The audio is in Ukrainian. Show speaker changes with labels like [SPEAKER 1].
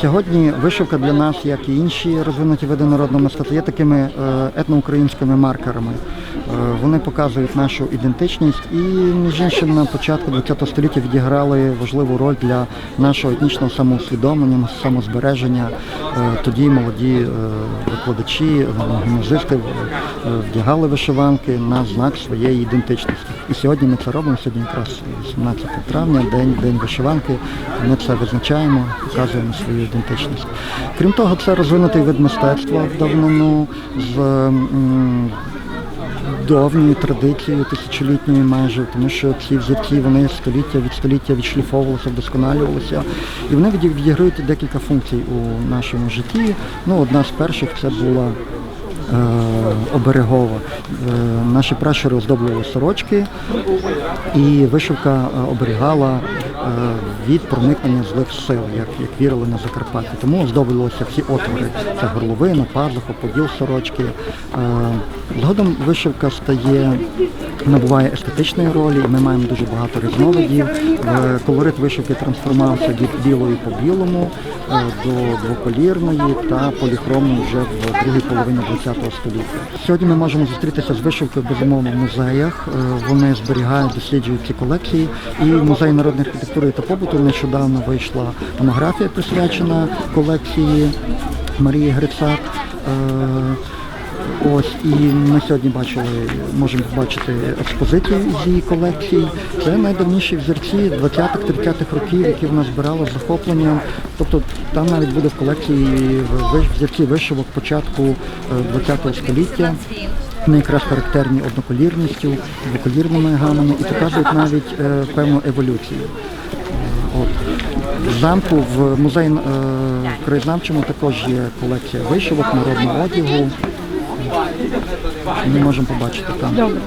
[SPEAKER 1] Сьогодні вишивка для нас, як і інші розвинуті види народного мистецтва, є такими е, етноукраїнськими маркерами. Е, Вони показують нашу ідентичність і, між на початку ХХ століття відіграли важливу роль для нашого етнічного самоусвідомлення, самозбереження. Е, Тоді молоді е, викладачі, гімназисти вдягали вишиванки на знак своєї ідентичності. І сьогодні ми це робимо. Сьогодні якраз 18 травня, день, день вишиванки. Ми це визначаємо, показуємо свою ідентичність. Крім того, це розвинутий вид мистецтва в давнину з м, давньою традицією, тисячолітньою майже, тому що ці взятки вони століття від століття відшліфовувалися, вдосконалювалися. І вони відіграють декілька функцій у нашому житті. Ну, одна з перших це була е, оберегова. Е, Наші пращури оздоблювали сорочки, і вишивка е, оберігала від проникнення злих сил, як, як вірили на Закарпатті. Тому оздоблювалися всі отвори. Це горловина, пазуха, поділ сорочки. Е, Згодом вишивка стає, набуває естетичної ролі, і ми маємо дуже багато різновидів. Е, Колорит вишивки трансформувався від білої по білому е, до двоколірної та поліхромної вже в другій половині ХХ століття. Сьогодні ми можемо зустрітися з вишивкою безумовно в музеях. Е, Вони зберігають, досліджують ці колекції. І в музеї народної архітектури та побуту нещодавно вийшла монографія, присвячена колекції Марії Грицак. Е, Ось і ми сьогодні бачили, можемо побачити експозицію з її колекції. Це найдавніші взірці 20-30-х років, які вона збирала з захопленням. Тобто там навіть буде в колекції взірці вишивок початку ХХ століття. Вони якраз характерні одноколірністю, двоколірними гамами і показують навіть е, певну еволюцію. Е. В замку в музеї е, краєзнавчому також є колекція вишивок, народного одягу. Ми можемо побачити там.
[SPEAKER 2] Добре.